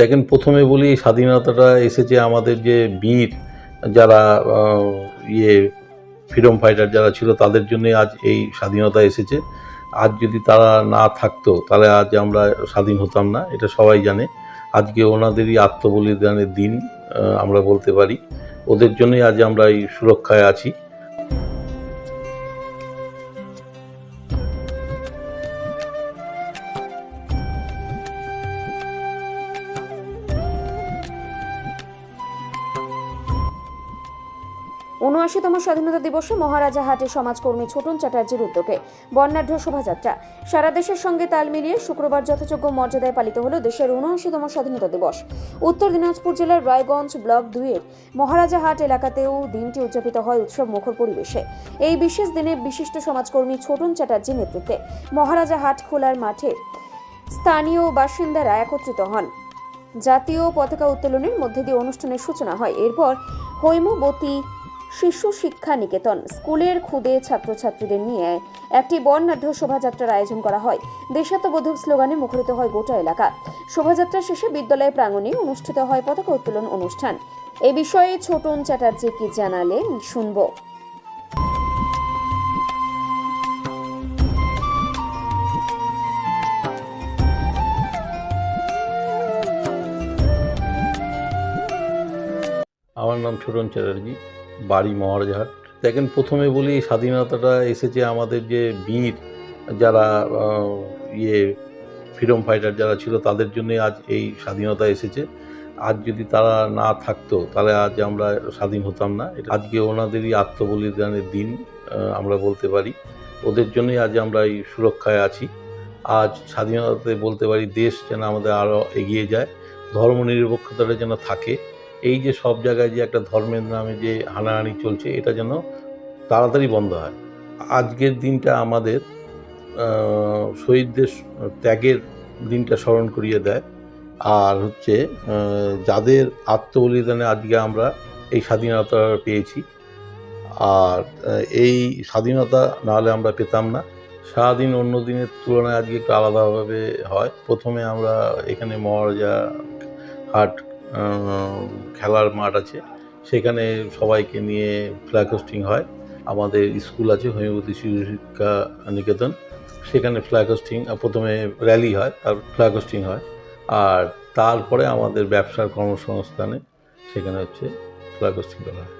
দেখেন, প্রথমে বলি, স্বাধীনতাটা এসেছে আমাদের যে বীর, যারা ইয়ে ফ্রিডম ফাইটার যারা ছিল, তাদের জন্য আজ এই স্বাধীনতা এসেছে। আজ যদি তারা না থাকতো, তাহলে আজ আমরা স্বাধীন হতাম না, এটা সবাই জানে। আজকে ওনাদেরই আত্মবলিদানের দিন আমরা বলতে পারি। ওদের জন্যই আজ আমরা এই সুরক্ষায় আছি। উনআশিতম স্বাধীনতা দিবসে মহারাজা হাটে সমাজকর্মী ছোটন চ্যাটার্জির উদ্যোগে বর্ণাঢ্য শোভাযাত্রা। সারা দেশের সঙ্গে তাল মিলিয়ে শুক্রবার যথাযোগ্য মর্যাদায় পালিত হল দেশের উনআশিতম স্বাধীনতা দিবস। উত্তর দিনাজপুর জেলার রায়গঞ্জ ব্লক দুইয়ের মহারাজা হাট এলাকাতেও দিনটি উদযাপিত হয় উৎসব মুখর পরিবেশে। এই বিশেষ দিনে বিশিষ্ট সমাজকর্মী ছোটন চ্যাটার্জির নেতৃত্বে মহারাজা হাট খোলার মাঠে স্থানীয় বাসিন্দারা একত্রিত হন। জাতীয় পতাকা উত্তোলনের মধ্যে দিয়ে অনুষ্ঠানের সূচনা হয়। এরপর হৈমবতী শিশু শিক্ষা নিকেতন। স্কুলের খুদে ছাত্রছাত্রীদের নিয়ে একটি বর্ণাঢ্য শোভাযাত্রার আয়োজন করা হয়। দেশাত্মবোধক স্লোগানে মুখরিত হয় গোটা এলাকা। শোভাযাত্রা শেষে বিদ্যালয় প্রাঙ্গণে অনুষ্ঠিত হয় পতাকা উত্তোলন অনুষ্ঠান। এ বিষয়ে ছোটন চ্যাটার্জি কি জানালেন, শুনব। আমার নাম ছোটন চ্যাটার্জি। বাড়ি মহারাজাহাট দেখেন, প্রথমে বলি স্বাধীনতাটা এসেছে আমাদের যে বীর, যারা ইয়ে ফ্রিডম ফাইটার যারা ছিল, তাদের জন্যই আজ এই স্বাধীনতা এসেছে। আজ যদি তারা না থাকতো, তাহলে আজ আমরা স্বাধীন হতাম না। আজকে ওনাদেরই আত্মবলিদানের দিন আমরা বলতে পারি। ওদের জন্যই আজ আমরা এই সুরক্ষায় আছি। আজ স্বাধীনতাতে বলতে পারি, দেশ যেন আমাদের আরও এগিয়ে যায়। ধর্মনিরপেক্ষতাটা যেন থাকে। এই যে সব জায়গায় যে একটা ধর্মের নামে যে হানাহানি চলছে, এটা যেন তাড়াতাড়ি বন্ধ হয়। আজকের দিনটা আমাদের শহীদদের ত্যাগের দিনটা স্মরণ করিয়ে দেয়। আর হচ্ছে যাদের আত্মবলিদানে আজকে আমরা এই স্বাধীনতা পেয়েছি। আর এই স্বাধীনতা নাহলে আমরা পেতাম না। সারাদিন অন্য দিনের তুলনায় আজকে একটু আলাদাভাবে হয়। প্রথমে আমরা এখানে মহারাজা হাট খেলার মাঠ আছে। সেখানে সবাইকে নিয়ে ফ্ল্যাগ হোস্টিং হয়। আমাদের স্কুল আছে হোমিওপ্যাথি শিশু শিক্ষা নিকেতন। সেখানে ফ্ল্যাগ হোস্টিং প্রথমে র্যালি হয়, তার ফ্ল্যাগ হোস্টিং হয়। আর তারপরে আমাদের ব্যবসার কর্মসংস্থানে সেখানে হচ্ছে ফ্ল্যাগ হোস্টিং করা হয়।